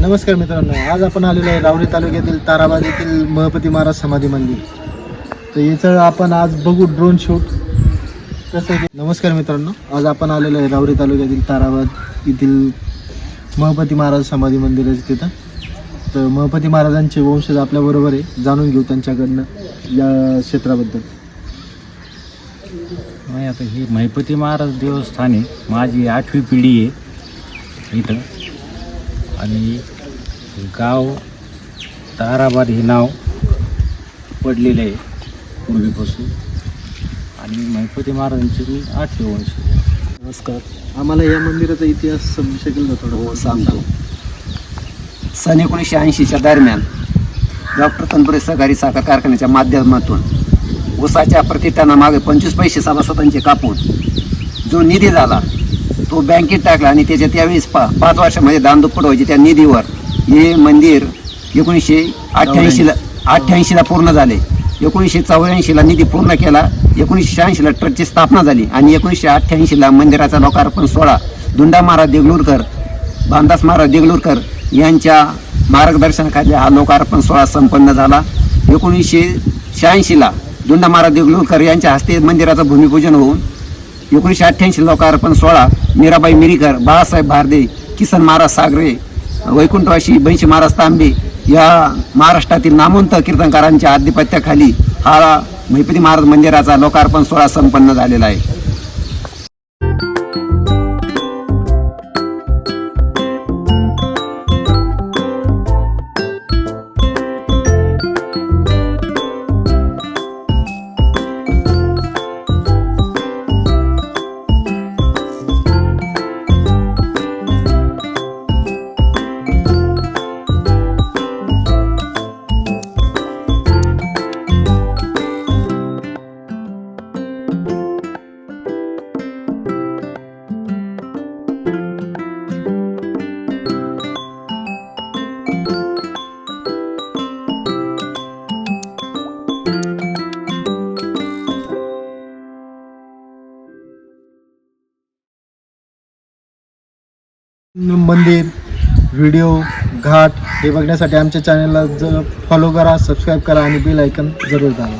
नमस्कार मित्रांनो आज आपण आलेलो आहे रावरी तालुक्यातील ताराबाद येथील महपती महाराज समाधी मंदिर. तर याचं आपण आज बघू ड्रोन शूट कसं आहे नमस्कार मित्रांनो आज आपण आलेलो आहे रावरी तालुक्यातील ताराबाद येथील महपती महाराज समाधी मंदिर आहे तिथं. तर महपती महाराजांचे वंशज आपल्याबरोबर आहे जाणून घेऊ त्यांच्याकडनं या क्षेत्राबद्दल. नाही आता हे महपती महाराज देवस्थान आहे माझी आठवी पिढी आहे इथं. आणि गाव ताराबाद हे नाव पडलेलं आहे पूर्वीपासून. आणि महिपती महाराजांचे मी आठवे वंश. नमस्कार. आम्हाला या मंदिराचा इतिहास समजू शकेल का थोडं? हो सांगतो. सन एकोणीसशे ऐंशीच्या दरम्यान डॉक्टर तनपुरे सहकारी साखर कारखान्याच्या माध्यमातून ऊसाच्या प्रतिटनामागे पंचवीस पैसे सभासदांचे कापून जो निधी झाला तो बँकेत टाकला आणि त्याच्या त्यावेळेस पा पाच वर्षामध्ये दानदुप्पट व्हायचे त्या निधीवर. हे मंदिर एकोणीसशे अठ्ठ्याऐंशीला अठ्ठ्याऐंशीला पूर्ण झाले. एकोणीसशे चौऱ्याऐंशीला निधी पूर्ण केला. एकोणीसशे शहाऐंशीला ट्रस्टची स्थापना झाली. आणि एकोणीसशे अठ्ठ्याऐंशीला मंदिराचा लोकार्पण सोहळा. दुंडा महाराज देगलूरकर बांदास महाराज देगलूरकर यांच्या मार्गदर्शनाखाली हा लोकार्पण सोहळा संपन्न झाला. एकोणीसशे शहाऐंशीला दुंडा महाराज देगलूरकर यांच्या हस्ते मंदिराचं भूमिपूजन होऊन एकोणीसशे अठ्ठ्याऐंशी लोकार्पण सोहळा मीराबाई मिरीकर बाळासाहेब भारदे किसन महाराज सागरे वैकुंठवाशी बैंशी महाराज तांबे या महाराष्ट्रातील नामवंत कीर्तनकारांच्या आधिपत्याखाली हा महिपती महाराज मंदिराचा लोकार्पण सोहळा संपन्न झालेला आहे. मंदिर व्हिडिओ घाट हे बघण्यासाठी आमच्या चॅनलला ज फॉलो करा सबस्क्राईब करा आणि बेल ऐकन जरूर दाबा.